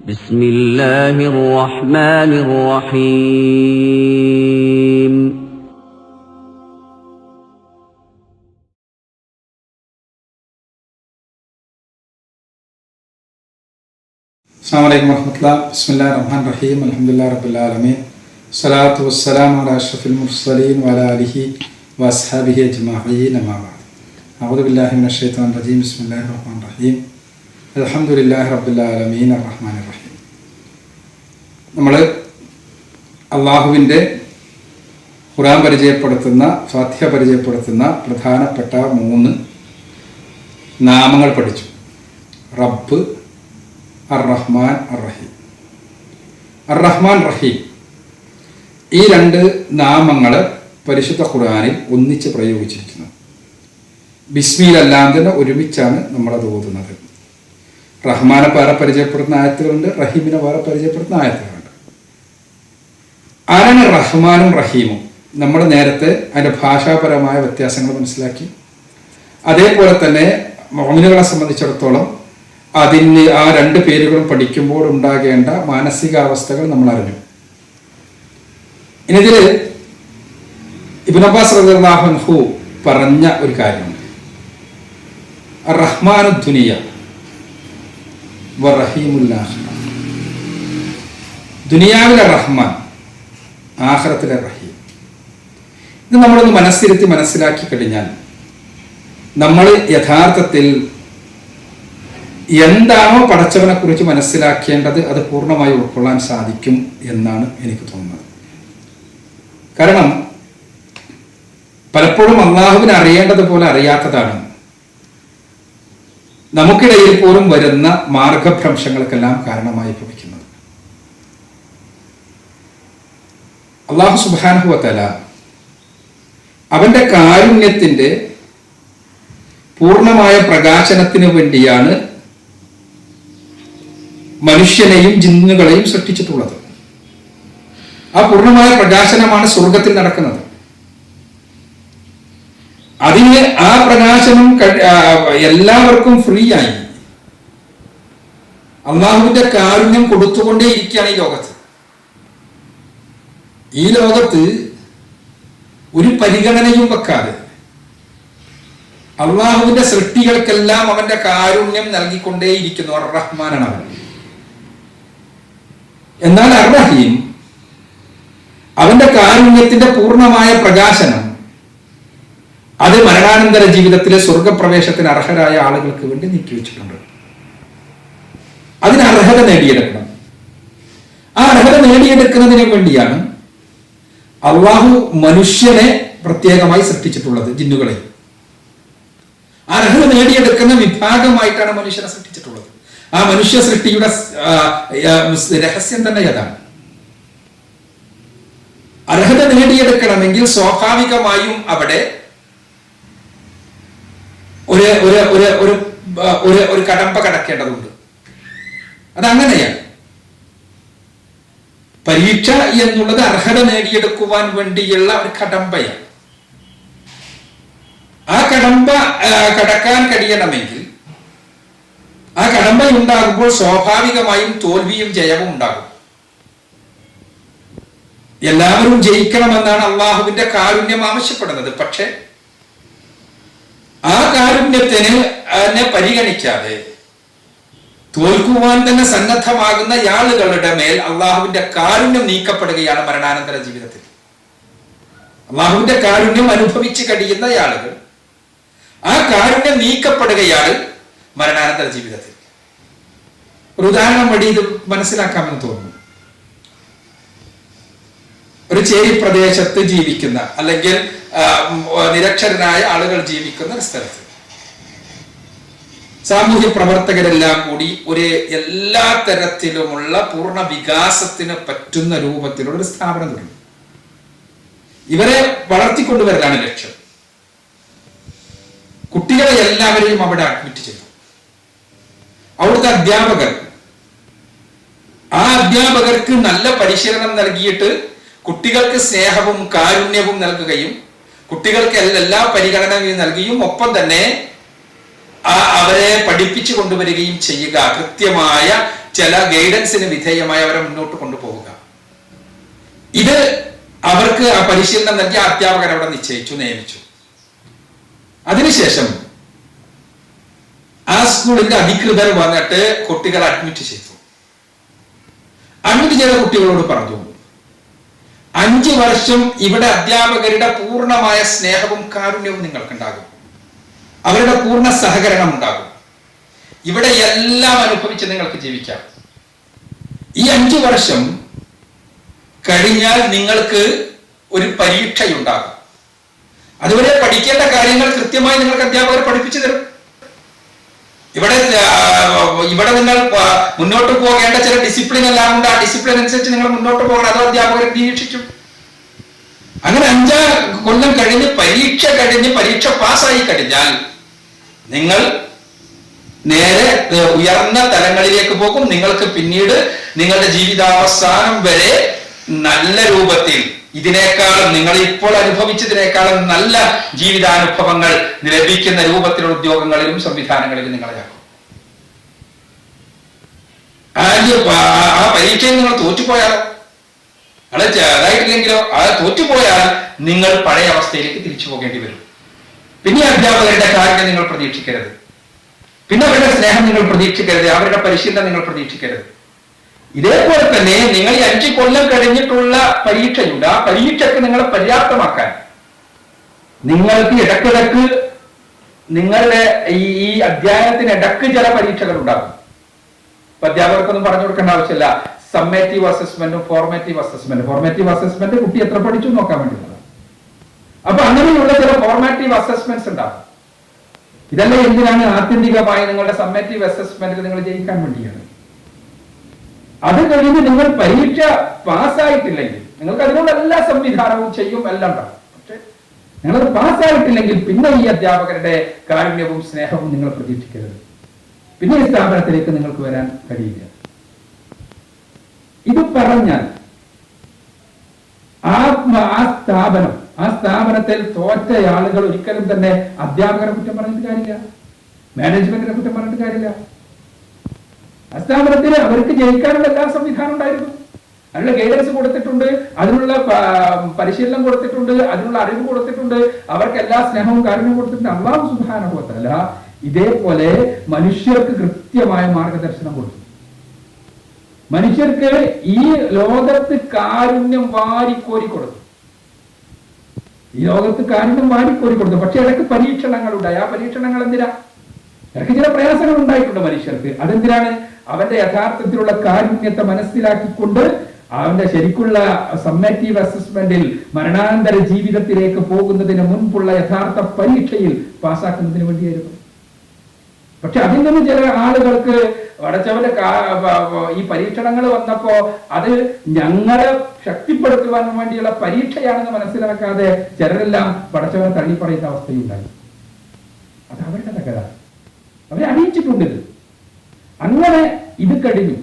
بسم الله الرحمن الرحيم. السلام عليكم ورحمة الله. بسم الله الرحمن الرحيم. الحمد لله رب العالمين. الصلاة والسلام على أشرف المرسلين وعلى آله وأصحابه أجمعين أما بعد. أعوذ بالله من الشيطان الرجيم. بسم الله الرحمن الرحيم. അലഹമുല്ലാഹ് റബ്ബുല്ലാലമീൻ റഹ്മാൻ റഹീം. നമ്മൾ അള്ളാഹുവിന്റെ ഖുറാൻ പരിചയപ്പെടുത്തുന്ന ഫാത്തിഹ പരിചയപ്പെടുത്തുന്ന പ്രധാനപ്പെട്ട മൂന്ന് നാമങ്ങൾ പഠിച്ചു. റബ്ബ് അർ റഹ്മാൻ അർ റഹീം അർ റഹ്മാൻ റഹീം ഈ രണ്ട് നാമങ്ങൾ പരിശുദ്ധ ഖുറാനിൽ ഒന്നിച്ച് പ്രയോഗിച്ചിരിക്കുന്നു. ബിസ്മിയിലല്ലാതെ തന്നെ ഒരുമിച്ചാണ് നമ്മളത് ഓതുന്നത്. റഹ്മാനെ വേറെ പരിചയപ്പെടുത്തുന്ന ആയത്തുകളുണ്ട് റഹീമിനെ വേറെ പരിചയപ്പെടുത്തുന്ന ആയത്തുകളുണ്ട്. ആരാണ് റഹ്മാനും റഹീമും? നമ്മൾ നേരത്തെ അതിന്റെ ഭാഷാപരമായ വ്യത്യാസങ്ങൾ മനസ്സിലാക്കി. അതേപോലെ തന്നെ മോമിനുകളെ സംബന്ധിച്ചിടത്തോളം അതിന് ആ രണ്ട് പേരുകളും പഠിക്കുമ്പോൾ ഉണ്ടാകേണ്ട മാനസികാവസ്ഥകൾ നമ്മൾ അറിഞ്ഞു. ഇനിതിൽ ഇബിൻ അബ്ബാസ് റഹു പറഞ്ഞ ഒരു കാര്യമുണ്ട്. റഹ്മാനു ദുനിയ റഹീമുല്ലാഹ ദുനിയാവിലെ റഹ്മാൻ ആഹ്റത്തിലെ റഹീം. ഇത് നമ്മളൊന്ന് മനസ്സിരുത്തി മനസ്സിലാക്കി കഴിഞ്ഞാൽ നമ്മൾ യഥാർത്ഥത്തിൽ എന്താണോ പടച്ചവനെ കുറിച്ച് മനസ്സിലാക്കേണ്ടത് അത് പൂർണമായി ഉൾക്കൊള്ളാൻ സാധിക്കും എന്നാണ് എനിക്ക് തോന്നുന്നത്. കാരണം പലപ്പോഴും അള്ളാഹുവിനെ അറിയേണ്ടതുപോലെ അറിയാത്തതാണ് നമുക്കിടയിൽ പോലും വരുന്ന മാർഗഭ്രംശങ്ങൾക്കെല്ലാം കാരണമായി ഭവിക്കുന്നത്. അള്ളാഹു സുബാനുഭവത്തല അവന്റെ കാരുണ്യത്തിന്റെ പൂർണമായ പ്രകാശനത്തിന് വേണ്ടിയാണ് മനുഷ്യനെയും ജിന്നുകളെയും സൃഷ്ടിച്ചിട്ടുള്ളത്. ആ പൂർണമായ പ്രകാശനമാണ് സ്വർഗത്തിൽ നടക്കുന്നത്. അതിന് ആ പ്രകാശനം എല്ലാവർക്കും ഫ്രീ ആയി അള്ളാഹുവിന്റെ കാരുണ്യം കൊടുത്തുകൊണ്ടേ ഇരിക്കുകയാണ് ഈ ലോകത്ത്. ഈ ലോകത്ത് ഒരു പരിഗണനയും വെക്കാതെ അള്ളാഹുവിന്റെ സൃഷ്ടികൾക്കെല്ലാം അവന്റെ കാരുണ്യം നൽകിക്കൊണ്ടേയിരിക്കുന്നു. അർ റഹ്മാനാണ് അവൻ. എന്നാൽ അർറഹീം അവന്റെ കാരുണ്യത്തിന്റെ പൂർണമായ പ്രകാശനം അത് മരണാനന്തര ജീവിതത്തിലെ സ്വർഗപ്രവേശത്തിന് അർഹരായ ആളുകൾക്ക് വേണ്ടി നീക്കിവെച്ചിട്ടുണ്ട് അതിന് അർഹത നേടിയെടുക്കണം. ആ അർഹത നേടിയെടുക്കുന്നതിന് വേണ്ടിയാണ് അള്ളാഹു മനുഷ്യനെ പ്രത്യേകമായി സൃഷ്ടിച്ചിട്ടുള്ളത് ജിന്നുകളെ. അർഹത നേടിയെടുക്കുന്ന വിഭാഗമായിട്ടാണ് മനുഷ്യനെ സൃഷ്ടിച്ചിട്ടുള്ളത്. ആ മനുഷ്യ സൃഷ്ടിയുടെ രഹസ്യം തന്നെ അതാണ് അർഹത നേടിയെടുക്കണമെങ്കിൽ സ്വാഭാവികമായും അവിടെ ഒരു ഒരു ഒരു ഒരു ഒരു ഒരു കടമ്പ കടക്കേണ്ടതുണ്ട്. അതങ്ങനെയാണ് പരീക്ഷ എന്നുള്ളത് അർഹത നേടിയെടുക്കുവാൻ വേണ്ടിയുള്ള ഒരു കടമ്പയാണ്. ആ കടമ്പ കടക്കാൻ കഴിയണമെങ്കിൽ ആ കടമ്പ ഉണ്ടാകുമ്പോൾ സ്വാഭാവികമായും തോൽവിയും ജയവും ഉണ്ടാകും. എല്ലാവരും ജയിക്കണമെന്നാണ് അള്ളാഹുവിന്റെ കാരുണ്യം ആവശ്യപ്പെടുന്നത്. പക്ഷെ ആ കാരുണ്യത്തിന് എന്നെ പരിഗണിക്കാതെ തോൽക്കുവാൻ തന്നെ സന്നദ്ധമാകുന്ന ആളുകളുടെ മേൽ അള്ളാഹുവിന്റെ കാരുണ്യം നീക്കപ്പെടുകയാണ് മരണാനന്തര ജീവിതത്തിൽ. അള്ളാഹുവിന്റെ കാരുണ്യം അനുഭവിച്ച് കഴിയുന്ന ആളുകൾ ആ കാരുണ്യം നീക്കപ്പെടുകയാണ് മരണാനന്തര ജീവിതത്തിൽ. ഒരു ഉദാഹരണം വഴി ഇത് മനസ്സിലാക്കാമെന്ന് തോന്നുന്നു. ഒരു ചേരി പ്രദേശത്ത് ജീവിക്കുന്ന അല്ലെങ്കിൽ നിരക്ഷരനായ ആളുകൾ ജീവിക്കുന്ന ഒരു സ്ഥലത്ത്. സാമൂഹ്യ പ്രവർത്തകരെല്ലാം കൂടി ഒരു എല്ലാ തരത്തിലുമുള്ള പൂർണ വികാസത്തിന് പറ്റുന്ന രൂപത്തിലുള്ള ഒരു സ്ഥാപനം തുടങ്ങി. ഇവരെ വളർത്തിക്കൊണ്ടുവരലാണ് ലക്ഷ്യം. കുട്ടികളെ എല്ലാവരെയും അവിടെ അഡ്മിറ്റ് ചെയ്തു. അവിടുത്തെ അധ്യാപകർ ആ അധ്യാപകർക്ക് നല്ല പരിശീലനം നൽകിയിട്ട് കുട്ടികൾക്ക് സ്നേഹവും കാരുണ്യവും നൽകുകയും കുട്ടികൾക്ക് എല്ലാ- പരിഗണനയും നൽകിയും ഒപ്പം തന്നെ അവരെ പഠിപ്പിച്ചു കൊണ്ടുവരികയും ചെയ്യുക. കൃത്യമായ ചില ഗൈഡൻസിന് വിധേയമായി അവരെ മുന്നോട്ട് കൊണ്ടുപോവുക. ഇത് അവർക്ക് ആ പരിശീലനം നൽകിയ അധ്യാപകർ അവിടെ നിശ്ചയിച്ചു നിയമിച്ചു. അതിനുശേഷം ആ സ്കൂളിന്റെ അധികൃതർ വന്നിട്ട് കുട്ടികളെ അഡ്മിറ്റ് ചെയ്തു. അഡ്മിറ്റ് ചെയ്ത കുട്ടികളോട് പറഞ്ഞു അഞ്ച് വർഷം ഇവിടെ അധ്യാപകരുടെ പൂർണമായ സ്നേഹവും കാരുണ്യവും നിങ്ങൾക്കുണ്ടാകും. അവരുടെ പൂർണ സഹകരണം ഉണ്ടാകും. ഇവിടെ എല്ലാം അനുഭവിച്ച് നിങ്ങൾക്ക് ജീവിക്കാം. ഈ അഞ്ചു വർഷം കഴിഞ്ഞാൽ നിങ്ങൾക്ക് ഒരു പരീക്ഷയുണ്ടാകും. അതുവരെ പഠിക്കേണ്ട കാര്യങ്ങൾ കൃത്യമായി നിങ്ങൾക്ക് അധ്യാപകർ പഠിപ്പിച്ചു തരും. ഇവിടെ ഇവിടെ നിങ്ങൾ മുന്നോട്ട് പോകേണ്ട ചില ഡിസിപ്ലിൻ എല്ലാം ഉണ്ട്. ആ ഡിസിപ്ലിൻ അനുസരിച്ച് നിങ്ങൾ മുന്നോട്ട് പോകണം. അതോ അധ്യാപകർ നിരീക്ഷിക്കും അങ്ങനെ അഞ്ചാ കൊല്ലം കഴിഞ്ഞ് പരീക്ഷ കഴിഞ്ഞ് പരീക്ഷ പാസ്സായി കഴിഞ്ഞാൽ നിങ്ങൾ നേരെ ഉയർന്ന തലങ്ങളിലേക്ക് പോകും. നിങ്ങൾക്ക് പിന്നീട് നിങ്ങളുടെ ജീവിതാവസാനം വരെ നല്ല രൂപത്തിൽ ഇതിനേക്കാളും നിങ്ങൾ ഇപ്പോൾ അനുഭവിച്ചതിനേക്കാളും നല്ല ജീവിതാനുഭവങ്ങൾ ലഭിക്കുന്ന രൂപത്തിലുള്ള ഉദ്യോഗങ്ങളിലും സംവിധാനങ്ങളിലും നിങ്ങളെ ആ പരീക്ഷയിൽ നിങ്ങൾ തോറ്റുപോയാലോ? അത് ചെറുതായിട്ടില്ലെങ്കിലോ അത് തോറ്റുപോയാൽ നിങ്ങൾ പഴയ അവസ്ഥയിലേക്ക് തിരിച്ചു പോകേണ്ടി വരും. പിന്നെ അധ്യാപകരുടെ കാര്യം നിങ്ങൾ പ്രതീക്ഷിക്കരുത്. പിന്നെ അവരുടെ സ്നേഹം നിങ്ങൾ പ്രതീക്ഷിക്കരുത്. അവരുടെ പരിശീലനം നിങ്ങൾ പ്രതീക്ഷിക്കരുത്. ഇതേപോലെ തന്നെ നിങ്ങൾ ഈ അഞ്ച് കൊല്ലം കഴിഞ്ഞിട്ടുള്ള പരീക്ഷയുണ്ട്. ആ പരീക്ഷയ്ക്ക് നിങ്ങളെ പര്യാപ്തമാക്കാൻ നിങ്ങൾക്ക് ഇടക്കിടക്ക് നിങ്ങളുടെ ഈ ഈ അധ്യയനത്തിന് ഇടയ്ക്ക് ചില പരീക്ഷകൾ ഉണ്ടാകും. അധ്യാപകർക്കൊന്നും പറഞ്ഞു കൊടുക്കേണ്ട ആവശ്യമില്ല. സമ്മേറ്റീവ് അസസ്മെന്റും ഫോർമേറ്റീവ് അസസ്മെന്റും ഫോർമേറ്റീവ് അസസ്മെന്റ് കുട്ടി എത്ര പഠിച്ചു നോക്കാൻ വേണ്ടിയുള്ളത് അപ്പൊ അങ്ങനെയുള്ള ചില ഫോർമാറ്റീവ് അസസ്മെന്റ്സ് ഉണ്ടാവും. ഇതെല്ലാം എന്തിനാണ് ആത്യന്തികമായി നിങ്ങളുടെ സമ്മേറ്റീവ് അസസ്മെന്റിൽ നിങ്ങൾ ജയിക്കാൻ വേണ്ടിയാണ്? അത് കഴിഞ്ഞ് നിങ്ങൾ പരീക്ഷ പാസ്സായിട്ടില്ലെങ്കിൽ നിങ്ങൾക്ക് അതിനുള്ള എല്ലാ സംവിധാനവും ചെയ്യും എല്ലാം ഉണ്ടാവും. പക്ഷെ നിങ്ങളത് പാസ്സായിട്ടില്ലെങ്കിൽ പിന്നെ ഈ അധ്യാപകരുടെ കാരുണ്യവും സ്നേഹവും നിങ്ങൾ പ്രതീക്ഷിക്കരുത്. പിന്നെ ഈ സ്ഥാപനത്തിലേക്ക് നിങ്ങൾക്ക് വരാൻ കഴിയില്ല. ഇത് പറഞ്ഞാൽ ആത്മ ആ സ്ഥാപനം ആ സ്ഥാപനത്തിൽ തോറ്റ ആളുകൾ ഒരിക്കലും തന്നെ അധ്യാപകരെ കുറ്റം പറഞ്ഞിട്ട് കാര്യമില്ല. മാനേജ്മെന്റിനെ കുറ്റം പറഞ്ഞിട്ട് കാര്യമില്ല. ആ സ്ഥാപനത്തിൽ അവർക്ക് ജയിക്കാനുള്ള എല്ലാ സംവിധാനം ഉണ്ടായിരുന്നു. അതിനുള്ള ഗൈഡൻസ് കൊടുത്തിട്ടുണ്ട് അതിനുള്ള പരിശീലനം കൊടുത്തിട്ടുണ്ട് അതിനുള്ള അറിവ് കൊടുത്തിട്ടുണ്ട്. അവർക്ക് എല്ലാ സ്നേഹവും കാര്യങ്ങളും കൊടുത്തിട്ടുണ്ട്. അള്ളാഹു സുബാനുഭവത്തല്ല ഇതേപോലെ മനുഷ്യർക്ക് കൃത്യമായ മാർഗദർശനം കൊടുത്തു. മനുഷ്യർക്ക് ഈ ലോകത്ത് കാരുണ്യം വാരിക്കോരി കൊടുത്തു. ഈ ലോകത്ത് കാരുണ്യം വാരിക്കോരി കൊടുത്തു. പക്ഷെ ഇടയ്ക്ക് പരീക്ഷണങ്ങൾ ഉണ്ടായി ആ പരീക്ഷണങ്ങൾ എന്തിനാ? ഇടയ്ക്ക് ചില പ്രയാസങ്ങൾ ഉണ്ടായിട്ടുണ്ട് മനുഷ്യർക്ക്. അതെന്തിനാണ്? അവന്റെ യഥാർത്ഥത്തിലുള്ള കാരുണ്യത്തെ മനസ്സിലാക്കിക്കൊണ്ട് അവന്റെ ശരിക്കുള്ള സമ്മേറ്റീവ് അസസ്മെന്റിൽ മരണാനന്തര ജീവിതത്തിലേക്ക് പോകുന്നതിന് മുൻപുള്ള യഥാർത്ഥ പരീക്ഷയിൽ പാസ്സാക്കുന്നതിന് വേണ്ടിയായിരുന്നു. പക്ഷെ അതിൽ നിന്ന് ചില ആളുകൾക്ക് വ- ഈ പരീക്ഷണങ്ങൾ വന്നപ്പോ അത് ഞങ്ങളെ ശക്തിപ്പെടുത്തുവാൻ വേണ്ടിയുള്ള പരീക്ഷയാണെന്ന് മനസ്സിലാക്കാതെ ചിലരെല്ലാം വടച്ചവനെ തള്ളിപ്പറയുന്ന അവസ്ഥയുണ്ടായി. അത് അവരുടെ തകര അവരെ അറിയിച്ചിട്ടുണ്ട് ഇത്. അങ്ങനെ ഇത് കഴിഞ്ഞു.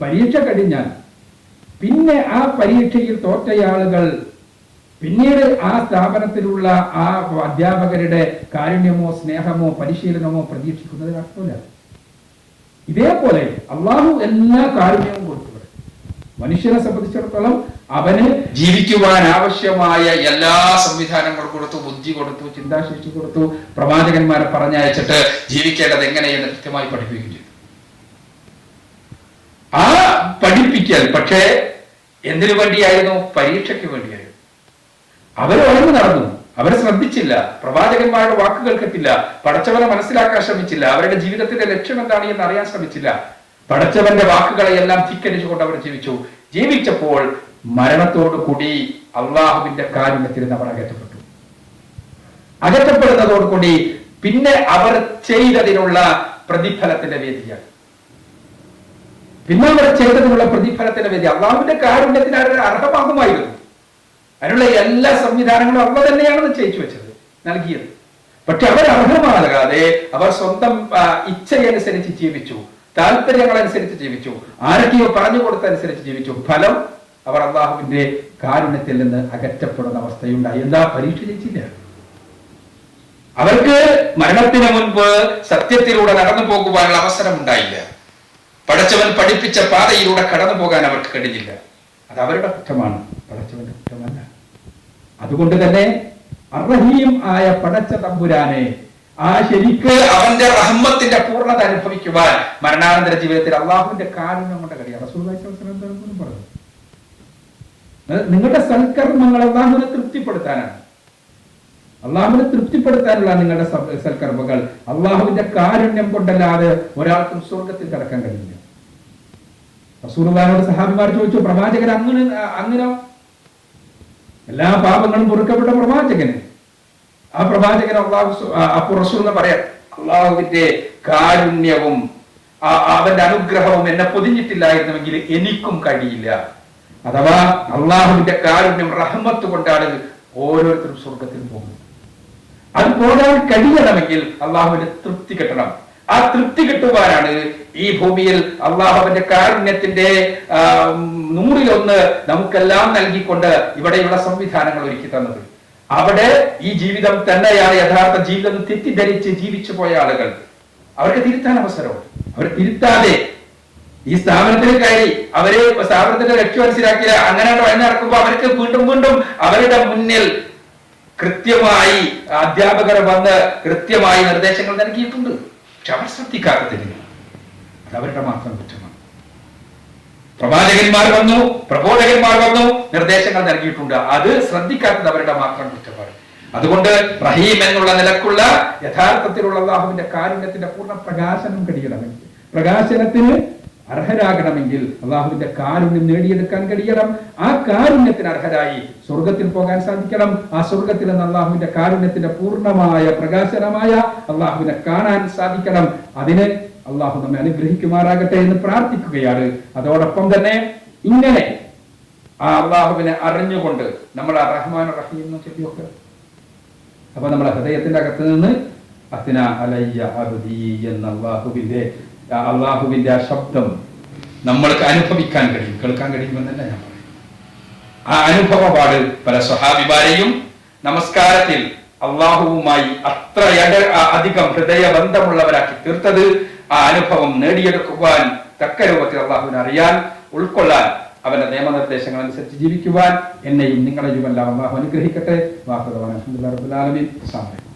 പരീക്ഷ കഴിഞ്ഞാൽ പിന്നെ ആ പരീക്ഷയിൽ തോറ്റയാളുകൾ പിന്നീട് ആ സ്ഥാപനത്തിലുള്ള ആ അധ്യാപകരുടെ കാരുണ്യമോ സ്നേഹമോ പരിശീലനമോ പ്രതീക്ഷിക്കുന്നത് ഇതേപോലെ അള്ളാഹു എല്ലാ കാരുണ്യവും കൊടുത്തവിടെ മനുഷ്യരെ സംബന്ധിച്ചിടത്തോളം അവന് ജീവിക്കുവാൻ ആവശ്യമായ എല്ലാ സംവിധാനങ്ങളും കൊടുത്തു ബുദ്ധി കൊടുത്തു ചിന്താശേഷി കൊടുത്തു പ്രവാചകന്മാരെ പറഞ്ഞയച്ചിട്ട് ജീവിക്കേണ്ടത് എങ്ങനെയെന്ന് കൃത്യമായി പഠിപ്പിക്കുകയും ചെയ്തു. ആ പഠിപ്പിക്കൽ പക്ഷേ എന്തിനു വേണ്ടിയായിരുന്നു? പരീക്ഷയ്ക്ക് വേണ്ടിയായിരുന്നു. അവർ ഉണർന്നു നടന്നു. അവരെ ശ്രദ്ധിച്ചില്ല പ്രവാചകന്മാരുടെ വാക്കുകൾ കേട്ടില്ല പടച്ചവനെ മനസ്സിലാക്കാൻ ശ്രമിച്ചില്ല അവരുടെ ജീവിതത്തിന്റെ ലക്ഷ്യം എന്താണ് എന്ന് അറിയാൻ ശ്രമിച്ചില്ല. പടച്ചവന്റെ വാക്കുകളെ എല്ലാം ധിക്കരിച്ചുകൊണ്ട് അവർ ജീവിച്ചു. ജീവിച്ചപ്പോൾ മരണത്തോടു കൂടി അള്ളാഹുവിന്റെ കാരുണ്യത്തിൽ അവർ അകറ്റപ്പെട്ടു. അകറ്റപ്പെടുന്നതോടുകൂടി പിന്നെ അവർ ചെയ്തതിനുള്ള പ്രതിഫലത്തിന്റെ വേദിയാണ്. പിന്നെ അവർ ചെയ്തതിനുള്ള പ്രതിഫലത്തിന്റെ വേദി അള്ളാഹുവിന്റെ കാരുണ്യത്തിന് അവർ അർഹമാകുമായിരുന്നു. അതിനുള്ള എല്ലാ സംവിധാനങ്ങളും അവ തന്നെയാണ് നിശ്ചയിച്ചു വെച്ചത് നൽകിയത്. പക്ഷെ അവർ അർഹമാകാതെ അവർ സ്വന്തം ഇച്ഛയനുസരിച്ച് ജീവിച്ചു താല്പര്യങ്ങൾ അനുസരിച്ച് ജീവിച്ചു ആരൊക്കെയോ പറഞ്ഞു കൊടുത്തനുസരിച്ച് ജീവിച്ചു. ഫലം അവർ അള്ളാഹുവിന്റെ കാരുണ്യത്തിൽ നിന്ന് അകറ്റപ്പെടുന്ന അവസ്ഥയുണ്ടായി. എന്താ? പരീക്ഷ ജയിച്ചില്ല. അവർക്ക് മരണത്തിന് മുൻപ് സത്യത്തിലൂടെ നടന്നു പോകുവാനുള്ള അവസരം ഉണ്ടായില്ല. പടച്ചവൻ പഠിപ്പിച്ച പാതയിലൂടെ കടന്നു പോകാൻ അവർക്ക് കഴിഞ്ഞില്ല. അത് അവരുടെ കുറ്റമാണ്. പടച്ചവന്റെ കുറ്റമല്ല. അതുകൊണ്ട് തന്നെ അർഹീം ആയ പടച്ച തമ്പുരാനെ ആ ശരിക്ക് അവന്റെ റഹ്മത്തിന്റെ പൂർണത അനുഭവിക്കുവാൻ മരണാനന്തര ജീവിതത്തിൽ അള്ളാഹുവിന്റെ കാരുണ്യം കൊണ്ട് കഴിയാം. പറഞ്ഞു നിങ്ങളുടെ സൽക്കർമ്മങ്ങൾ അള്ളാഹുവിനെ തൃപ്തിപ്പെടുത്താനാണ്. അള്ളാഹുവിനെ തൃപ്തിപ്പെടുത്താനുള്ള നിങ്ങളുടെ സൽക്കർമ്മങ്ങൾ അള്ളാഹുവിന്റെ കാരുണ്യം കൊണ്ടല്ലാതെ ഒരാൾക്കും സ്വർഗത്തിൽ കടക്കാൻ കഴിയില്ല. റസൂലുള്ളാഹിനോട് സഹാബിമാർ ചോദിച്ചു പ്രവാചകൻ അങ്ങനെ അങ്ങനെ എല്ലാ പാപങ്ങളും പൊറുക്കപ്പെട്ട പ്രവാചകന് ആ പ്രവാചകൻ അള്ളാഹു അപ്പുറസു എന്ന് പറയാം അള്ളാഹുവിന്റെ കാരുണ്യവും അവന്റെ അനുഗ്രഹവും എന്നെ പൊതിഞ്ഞിട്ടില്ലായിരുന്നുവെങ്കിൽ എനിക്കും കഴിയില്ല. അഥവാ അള്ളാഹുവിന്റെ കാരുണ്യം റഹ്മത്ത് കൊണ്ടാണ് ഓരോരുത്തരും സ്വർഗത്തിൽ പോകുന്നത്. അത് പോരാൻ കഴിയണമെങ്കിൽ അള്ളാഹുവിന്റെ തൃപ്തി കിട്ടണം. ആ തൃപ്തി കിട്ടുവാനാണ് ഈ ഭൂമിയിൽ അള്ളാഹുവിന്റെ കാരുണ്യത്തിന്റെ നൂറിലൊന്ന് നമുക്കെല്ലാം നൽകിക്കൊണ്ട് ഇവിടെയുള്ള സംവിധാനങ്ങൾ ഒരുക്കി തന്നത്. അവിടെ ഈ ജീവിതം തന്നെയാണ് യഥാർത്ഥ ജീവിതം തെറ്റിദ്ധരിച്ച് ജീവിച്ചു പോയ ആളുകൾ. അവർക്ക് തിരുത്താൻ അവസരമുണ്ട്. അവർ തിരുത്താതെ ഈ സ്ഥാപനത്തിൽ കയറി അവർ സ്ഥാപനത്തിന്റെ ലക്ഷ്യം മനസ്സിലാക്കിയില്ല അങ്ങനെ വഴി നടക്കുമ്പോൾ അവർക്ക് വീണ്ടും വീണ്ടും അവരുടെ മുന്നിൽ കൃത്യമായി അധ്യാപകർ വന്ന് കൃത്യമായി നിർദ്ദേശങ്ങൾ നൽകിയിട്ടുണ്ട്. പക്ഷെ അവർ ശ്രദ്ധിക്കാത്തതിന് അവരുടെ മാത്രം കുറ്റമാണ്. പ്രവാചകന്മാർ വന്നു പ്രബോധകന്മാർ വന്നു നിർദ്ദേശങ്ങൾ നൽകിയിട്ടുണ്ട്. അത് ശ്രദ്ധിക്കാത്തത് അവരുടെ മാത്രം കുറ്റമാണ്. അതുകൊണ്ട് റഹീം എന്നുള്ള നിലക്കുള്ള യഥാർത്ഥത്തിലുള്ള അള്ളാഹുവിന്റെ കാരുണ്യത്തിന്റെ പൂർണ പ്രകാശനം കഴിയണമെങ്കിൽ പ്രകാശനത്തിന് അർഹരാകണമെങ്കിൽ അള്ളാഹുവിന്റെ കാരുണ്യം നേടിയെടുക്കാൻ കഴിയണം. ആ കാരുണ്യത്തിന് അർഹരായി സ്വർഗത്തിൽ പോകാൻ സാധിക്കണം. ആ സ്വർഗത്തിൽ നിന്ന് അള്ളാഹുവിന്റെ കാരുണ്യത്തിന്റെ പൂർണമായ പ്രകാശനമായ അള്ളാഹുവിനെ കാണാൻ സാധിക്കണം. അതിന് അള്ളാഹു നമ്മെ അനുഗ്രഹിക്കുമാറാകട്ടെ എന്ന് പ്രാർത്ഥിക്കുകയാണ്. അതോടൊപ്പം തന്നെ ഇങ്ങനെ ആ അള്ളാഹുവിനെ അറിഞ്ഞുകൊണ്ട് നമ്മൾ റഹ്മാൻ റഹീം എന്ന് ചൊല്ലിയൊക്കെ. അപ്പൊ നമ്മളെ ഹൃദയത്തിന്റെ അകത്ത് നിന്ന് അത്തിന അലയ്യ അബ്ദി എന്ന അള്ളാഹുവിന്റെ അള്ളാഹുവിന്റെ ആ ശബ്ദം നമ്മൾക്ക് അനുഭവിക്കാൻ കഴിയും. കേൾക്കാൻ കഴിയുമെന്നല്ല ഞാൻ പറയും. ആ അനുഭവപാട് പല സ്വഹാബിമാരെയും നമസ്കാരത്തിൽ അള്ളാഹുവുമായി അത്ര അധികം ഹൃദയ ബന്ധമുള്ളവരാക്കി തീർത്തത് ആ അനുഭവം നേടിയെടുക്കുവാൻ തക്ക രൂപത്തിൽ അള്ളാഹുവിനെ അറിയാൻ ഉൾക്കൊള്ളാൻ അവന്റെ നിയമനിർദ്ദേശങ്ങൾ അനുസരിച്ച് ജീവിക്കുവാൻ എന്നെയും നിങ്ങളെയും എല്ലാം അള്ളാഹു അനുഗ്രഹിക്കട്ടെ. വാഹുദാൻ അലഹമുല്ലാ റബുലാലമീൻ അസ്സാം